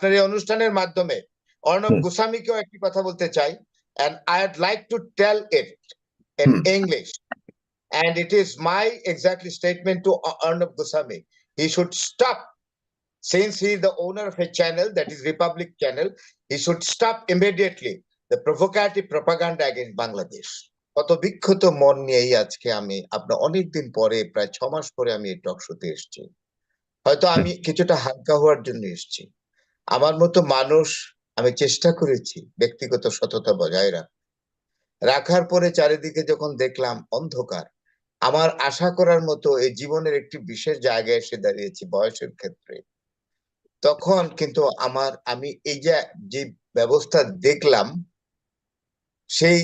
আপনার এই অনুষ্ঠানের মাধ্যমে অর্ণব গোস্বামীকেও একটি কথা বলতে চাই and I'd like to tell it in Hmm. English. And it is my exactly statement to Arnab Goswami. He should stop, since he is the owner of a channel that is Republic channel, he should stop immediately the provocative propaganda against Bangladesh. কত বিক্ষত মন নিয়েই আজকে আমি আপনার অনেকদিন পরে প্রায় ছ মাস পরে আমি এই টক শোতে এসেছি হয়তো আমি কিছুটা হালকা হওয়ার জন্য এসেছি আমার মতো মানুষ আমি চেষ্টা করেছি ব্যক্তিগত সততা বজায় রাখ। রাখার পরে চারিদিকে যখন দেখলাম অন্ধকার, আমার আশা করার মতো এই জীবনের একটি বিশেষ জায়গায় এসে দাঁড়িয়েছি বয়সের ক্ষেত্রে। তখন কিন্তু আমার, আমি এই যে যে ব্যবস্থা দেখলাম, সেই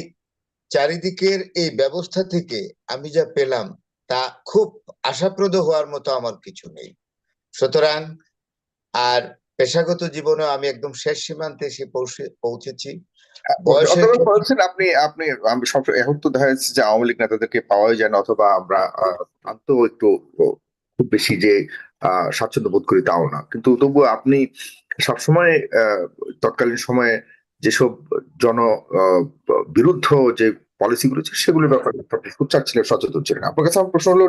চারিদিকের এই ব্যবস্থা থেকে আমি যা পেলাম তা খুব আশাপ্রদ হওয়ার মতো আমার কিছু নেই। সুতরাং আর পেশাগত জীবনে আমি একদম শেষ সীমান্তে এসে পৌঁছে পৌঁছেছি। বলছেন আপনি আপনি এখন তো দেখা যাচ্ছে যে আওয়ামী লীগ নেতাদেরকে পাওয়াই যায় না অথবা আমরা আহ, একটু খুব বেশি যে স্বাচ্ছন্দ্য বোধ করি তাও না। কিন্তু তবু আপনি সবসময় আহ, তৎকালীন সময়ে যেসব জন বিরুদ্ধ যে পলিসিগুলো ছিল সেগুলোর ব্যাপারে সোচ্চার ছিলেন সচেতন ছিলেন। আপনার কাছে আমার প্রশ্ন হলো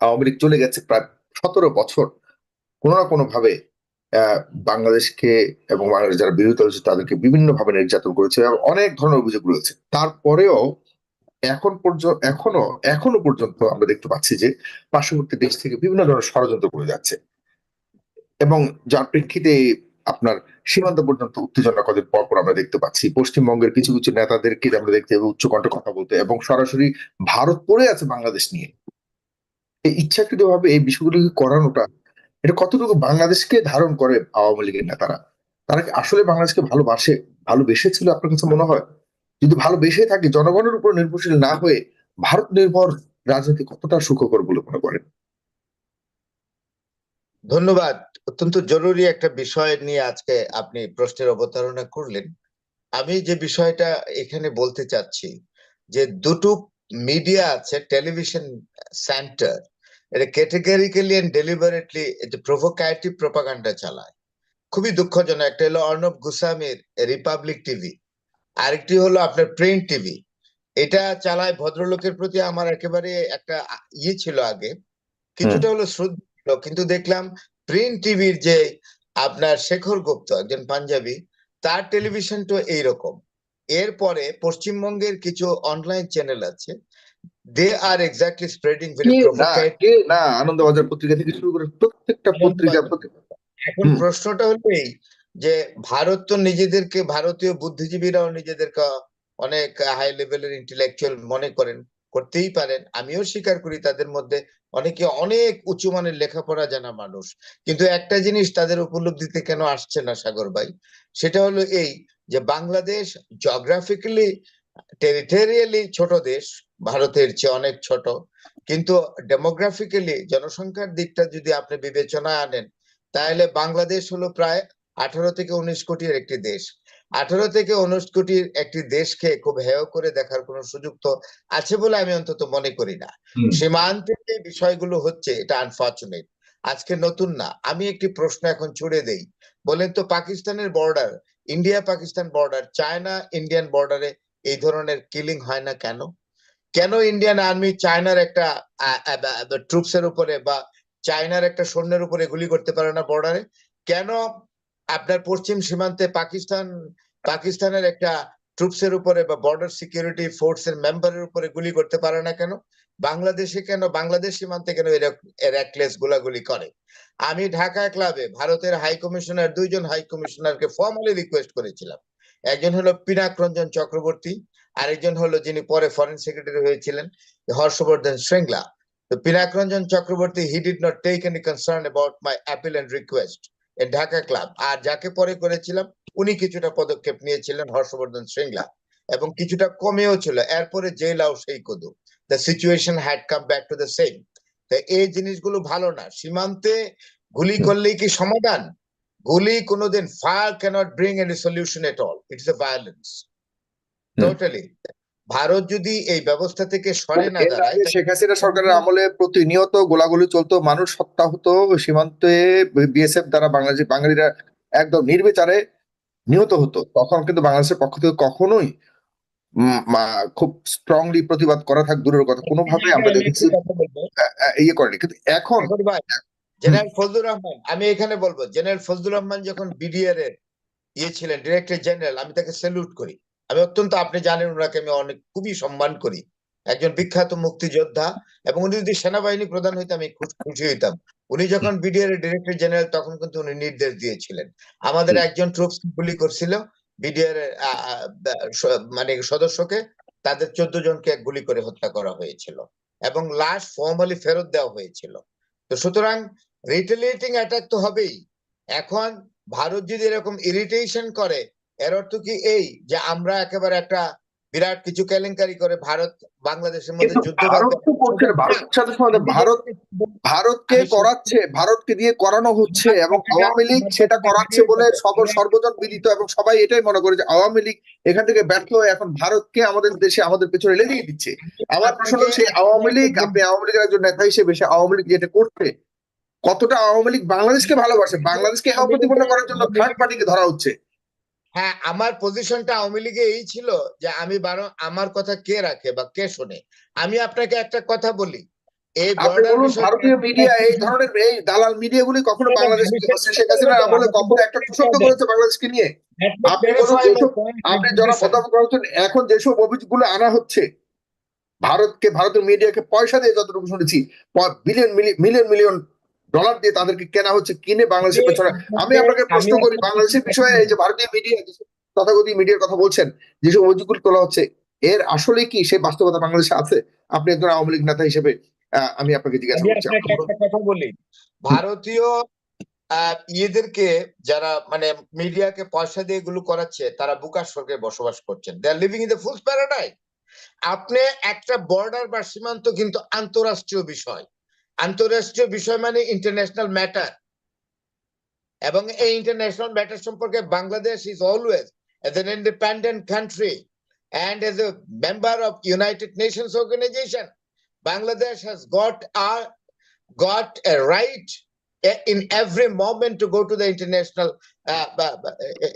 আওয়ামী লীগ চলে গেছে প্রায় সতেরো বছর কোনো না কোনো ভাবে বাংলাদেশকে এবং বাংলাদেশ যারা বিরোধিতা হয়েছে তাদেরকে বিভিন্ন ভাবে নির্যাতন করেছে এবং অনেক ধরনের অভিযোগ রয়েছে। তারপরেও এখন পর্যন্ত এখনও এখনও পর্যন্ত আমরা দেখতে পাচ্ছি যে পার্শ্ববর্তী দেশ থেকে বিভিন্ন ধরনের ষড়যন্ত্র করে যাচ্ছে। এবং যার প্রেক্ষিতে আপনার সীমান্ত পর্যন্ত উত্তেজনা কদিন পর পর আমরা দেখতে পাচ্ছি। পশ্চিমবঙ্গের কিছু কিছু নেতাদেরকে আমরা দেখতে পাই উচ্চকণ্ঠে কথা বলতে এবং সরাসরি ভারত পড়ে আছে বাংলাদেশ নিয়ে। এই ইচ্ছাকৃত ভাবে এই বিষয়গুলিকে করানোটা এটা কতটুকু বাংলাদেশকে ধারণ করে আওয়ামী লীগের নেতারা? তারা কি আসলে বাংলাদেশকে ভালোবাসে, ভালোবেসেছিল আপনার কাছে মনে হয়? যদি ভালোবেসে থাকে, জনগণের উপর নির্ভরশীল না হয়ে ভারত নির্ভর রাজনীতি কতটা সুখকর বলে মনে করেন? ধন্যবাদ। অত্যন্ত জরুরি একটা বিষয় নিয়ে আজকে আপনি প্রশ্নের অবতারণা করলেন। আমি যে বিষয়টা এখানে বলতে চাচ্ছি যে দুটো মিডিয়া আছে টেলিভিশন সেন্টার এটা categorically and deliberately provocative propaganda চালায়। খুবই দুঃখজনক। একটা হলো অর্ণব গোস্বামীর রিপাবলিক টিভি আরেকটি হলো আপনার প্রিন্ট টিভি এটা চালায় ভদ্রলোকের প্রতি আমার একেবারে একটা ইয়ে ছিল আগে। কিছুটা হলো শ্রদ্ধা ছিল কিন্তু দেখলাম প্রিন্ট টিভির যে আপনার শেখর গুপ্ত একজন পাঞ্জাবি তার টেলিভিশন তো এইরকম। এরপরে পশ্চিমবঙ্গের কিছু অনলাইন চ্যানেল আছে। They are exactly spreading very না আনন্দবাজার পত্রিকা থেকে শুরু করে প্রত্যেকটা পত্রিকা এখন প্রশ্নটা হলো এই যে ভারত তো নিজেদেরকে ভারতীয় বুদ্ধিজীবীরাও নিজেদেরকে অনেক হাই লেভেলের ইন্টেলেকচুয়াল মনে করেন করতেই পারেন। আমিও স্বীকার করি তাদের মধ্যে অনেকে অনেক উঁচু মানের লেখাপড়া জানা মানুষ। কিন্তু একটা জিনিস তাদের উপলব্ধিতে কেন আসছে না সাগর ভাই? সেটা হলো এই যে বাংলাদেশ জিওগ্রাফিক্যালি টেরিটোরিয়ালি ছোট দেশ ভারতের চেয়ে অনেক ছোট। কিন্তু ডেমোগ্রাফিক্যালি জনসংখ্যার দিকটা যদি আপনি বিবেচনায় আনেন তাহলে বাংলাদেশ হলো প্রায় আঠারো থেকে উনিশ কোটির একটি দেশ। আঠারো থেকে উনিশ কোটির একটি দেশকে খুব হেয় করে দেখার কোনো সুযোগ তো আছে বলে আমি অন্তত মনে করি না। হুম। সীমান্তে যে বিষয়গুলো হচ্ছে এটা আনফর্চুনেট আজকে নতুন না আমি একটি প্রশ্ন এখন ছুড়ে দেই। বলেন তো পাকিস্তানের border India Pakistan border China Indian বর্ডারে এই ধরনের কিলিং হয় না কেন? কেন ইন্ডিয়ান আর্মি চায়নার একটা ট্রুপস এর উপরে বা চায়নার একটা সৈন্যের উপরে গুলি করতে পারে না বর্ডারে কেন আপনার পশ্চিম সীমান্তে পাকিস্তান পাকিস্তানের একটা ট্রুপস এর উপরে বা বর্ডার সিকিউরিটি ফোর্স এর মেম্বারের উপরে গুলি করতে পারে না কেন? বাংলাদেশে কেন? বাংলাদেশ সীমান্তে কেন র্যাকলেস গুলাগুলি করে? আমি ঢাকা ক্লাবে ভারতের হাই কমিশনার দুইজন হাই কমিশনারকে ফর্মালি রিকোয়েস্ট করেছিলাম। একজন হলো পিনাক রঞ্জন চক্রবর্তী, আরেকজন হলো যিনি পরে ফরেন সেক্রেটারি হয়েছিলেন, হর্ষবর্ধন শ্রিংলা। তো Pinak Ranjan Chakravarty he did not take any concern about my appeal and request A Dhaka club আর যাকে পরে করেছিলাম উনি কিছুটা পদক্ষেপ নিয়েছিলেন হর্ষবর্ধন শ্রিংলা এবং কিছুটা কমেও ছিল। এরপরে জেল আও সেই কদু। The situation had come back to the same তো এই জিনিসগুলো ভালো না। সীমান্তে গুলি করলেই কি সমাধান? গুলি কোনোদিন fire can't bring any solution at all it's a violence totally Bharat যদি এই ব্যবস্থা থেকে সরে না দাঁড়ায় শেখ হাসিনা সরকারের আমলে প্রতিনিয়ত গোলাগুলি চলতো মানুষ হত্যা হতো সীমান্তে বিএসএফ দ্বারা বাংলাদেশ বাঙালিরা একদম নির্বিচারে নিহত হতো। তখন কিন্তু বাংলাদেশের পক্ষ থেকে কখনোই খুব স্ট্রংলি প্রতিবাদ করা থাক দূরের কথা। কোনোভাবে আমরা দেখেছি। আহ, আহ, ইয়ে করেনি। কিন্তু এখন জেনারেল ফজলুর রহমান আমি এখানে বলব জেনারেল ফজলুর রহমান যখন বিডিআর এর ইয়ে ছিলেন ডিরেক্টর জেনারেল আমি তাকে স্যালুট করি। আমি অত্যন্ত আপনি জানেন ওনাকে আমি অনেক খুবই সম্মান করি। একজন বিখ্যাত মুক্তিযোদ্ধা এবং উনি যদি সেনাবাহিনী প্রধান হইতে আমি খুব খুশি হইতাম। উনি যখন বিডিআর এর ডিরেক্টর জেনারেল তখন কিন্তু উনি নির্দেশ দিয়েছিলেন। আমাদের একজন ট্রুপস গুলি করছিল বিডিআর মানে সদস্যকে তাদের চোদ্দ জনকে গুলি করে হত্যা করা হয়েছিল এবং লাশ ফর্মালি ফেরত দেওয়া হয়েছিল। তো সুতরাং রিটেলিয়েটিং অ্যাটাক তো হবেই। এখন ভারত যদি এরকম ইরিটেশন করে এর অর্থ কি এই যে আমরা একেবারে একটা বিরাট কিছু কেলেঙ্কারি করে ভারত বাংলাদেশের মধ্যে যুদ্ধ ভারত ভারতকে করাচ্ছে ভারতকে দিয়ে করানো হচ্ছে এবং আওয়ামী লীগ সেটা করাচ্ছে বলে সব সর্বজন বিদিত এবং সবাই এটাই মনে করে যে আওয়ামী লীগ এখান থেকে ব্যর্থ হয়ে এখন ভারতকে আমাদের দেশে আমাদের পেছনে লেগেই দিচ্ছে। আমার প্রশ্ন সেই আওয়ামী লীগ আপনি আওয়ামী লীগের একজন নেতা হিসেবে সে আওয়ামী লীগ যেটা করছে কতটা আওয়ামী লীগ বাংলাদেশকে ভালোবাসে? বাংলাদেশকে প্রতিপন্ন করার জন্য থার্ড পার্টিকে ধরা হচ্ছে। হ্যাঁ আমার পজিশনটা আওয়ামী লীগে এই ছিল যে আমি বারো আমার কথা কে রাখে বা কে শোনে? আমি আপনাকে একটা কথা বলি। এই ভারতীয় মিডিয়া এই ধরনের এই দালাল মিডিয়াগুলি কখনো শেখ আমলে কখনো একটা কুশব্দ করেছে বাংলাদেশকে নিয়ে? আপনি যারা করছেন এখন যেসব অভিযোগগুলো আনা হচ্ছে ভারতকে ভারতের মিডিয়াকে পয়সা দিয়ে যতটুকু শুনেছি বিলিয়ন মিলিয়ন মিলিয়ন ডলার দিয়ে তাদেরকে কেনা হচ্ছে কিনে বাংলাদেশের পেছনে আমি আপনাকে প্রশ্ন করি বাংলাদেশের বিষয়ে এই যে ভারতীয় মিডিয়া তথাগতি মিডিয়ার কথা বলছেন যেসব অভিযোগগুলো তোলা হচ্ছে এর আসলে কি সেই বাস্তবতা বাংলাদেশে আছে? আপনি একজন আওয়ামী লীগ নেতা হিসেবে আহ, আমি আপনাকে জিজ্ঞাসা করছি। কথা বলি। ভারতীয় আহ, ইয়েদেরকে যারা মানে মিডিয়াকে পয়সা দিয়ে এগুলো করাচ্ছে তারা বুকার স্বর্গে বসবাস করছেন। They are living in the fool's paradise আপনি একটা বর্ডার বা সীমান্ত কিন্তু আন্তরাষ্ট্রীয় বিষয়। আন্তরাষ্ট্রীয় বিষয় মানে ইন্টারন্যাশনাল ম্যাটার এবং এই ইন্টারন্যাশনাল ম্যাটার সম্পর্কে Bangladesh is always as an independent country and as a member of United Nations organisation Bangladesh has got a got a right in every moment to go to the international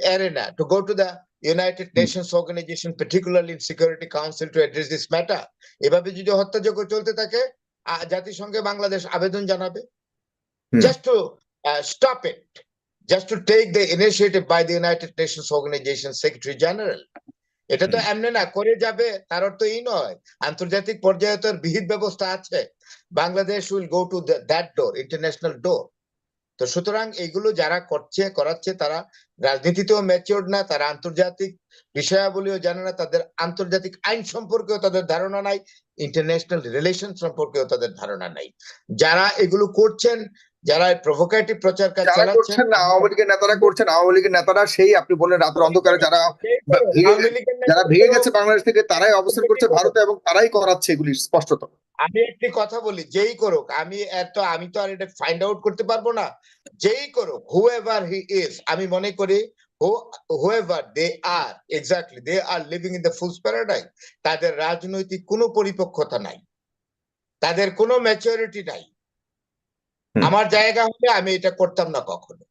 arena to go to the United Nations organisation particularly security council to address this matter এভাবে যদি হত্যাযোগ্য চলতে থাকে জাতিসংঘে বাংলাদেশ আবেদন জানাবে। to uh, stop it, just to take the initiative by the United Nations Organization Secretary General. এটা তো এমনি না করে যাবে তার অর্থ এই নয়। আন্তর্জাতিক পর্যায়ে তো বিহিত ব্যবস্থা আছে। Bangladesh will go to that door international door তো সুতরাং এগুলো যারা করছে করাচ্ছে তারা রাজনীতিতেও ম্যাচিওর না তারা আন্তর্জাতিক বিষয়াবলীও জানে না তাদের আন্তর্জাতিক আইন সম্পর্কেও তাদের ধারণা নাই। ইন্টারন্যাশনাল রিলেশন সম্পর্কেও তাদের ধারণা নাই। যারা এগুলো করছেন যারা প্রভোকেটিভ প্রচার কাজ চালাচ্ছেন না আওয়ামী লীগের নেতারা করছেন আওয়ামী লীগের নেতারা সেই আপনি বললেন রাতের অন্ধকারে যারা যারা ভেঙে গেছে বাংলাদেশ থেকে তারাই অবস্থান করছে ভারতে এবং তারাই করাচ্ছে এগুলি স্পষ্টত। আমি একটি কথা বলি যেই করুক আমি এত আমি তো আর এটা ফাইন্ড আউট করতে পারব না। যেই করুক হু এভার হি ইজ আমি মনে করি whoever they are exactly they are living in the fool's paradigm তাদের রাজনৈতিক কোনো পরিপক্কতা নাই। তাদের কোনো ম্যাচুরিটি নাই। আমার জায়গা হলে আমি এটা করতাম না কখনো।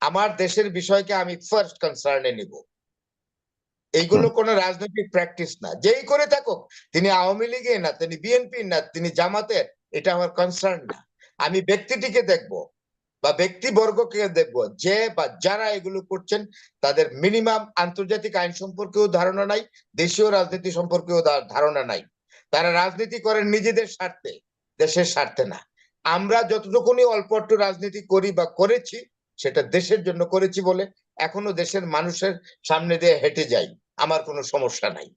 আমার দেশের বিষয়কে আমি ফার্স্ট কনসার্নে নিব। এইগুলো কোনো রাজনৈতিক প্র্যাকটিস না। যেই করে থাকুক তিনি আওয়ামী লীগে না তিনি বিএনপি না তিনি জামাতের এটা আমার কনসার্ন না। আমি ব্যক্তিটিকে দেখব। বা ব্যক্তিবর্গকে দেখব যে বা যারা এগুলো করছেন তাদের মিনিমাম আন্তর্জাতিক আইন সম্পর্কেও ধারণা নাই দেশীয় রাজনীতি সম্পর্কেও ধারণা নাই। তারা রাজনীতি করেন নিজেদের স্বার্থে দেশের স্বার্থে না। আমরা যতটুকুনি অল্প একটু রাজনীতি করি বা করেছি সেটা দেশের জন্য করেছি বলে এখনও দেশের মানুষের সামনে দিয়ে হেঁটে যাই আমার কোনো সমস্যা নাই।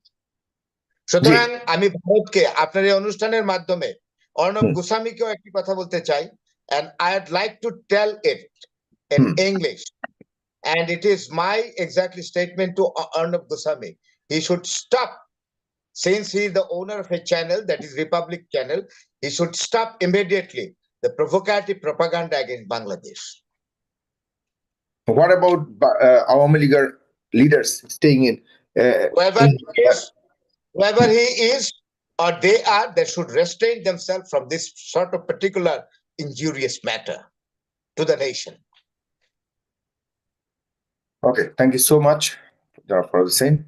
সুতরাং আমি ভারতকে আপনার এই অনুষ্ঠানের মাধ্যমে অর্ণব। গোস্বামীকেও একটি কথা বলতে চাই and I'd like to tell it in hmm. English. And it is my exactly statement to Arnab Goswami. He should stop, since he is the owner of a channel, that is Republic channel, he should stop immediately the provocative propaganda against Bangladesh. What about uh, Awami leaders staying in? Uh, whoever, in, he is, whoever he is or they are, they should restrain themselves from this sort of particular injurious matter to the nation. Okay, thank you so much for the same.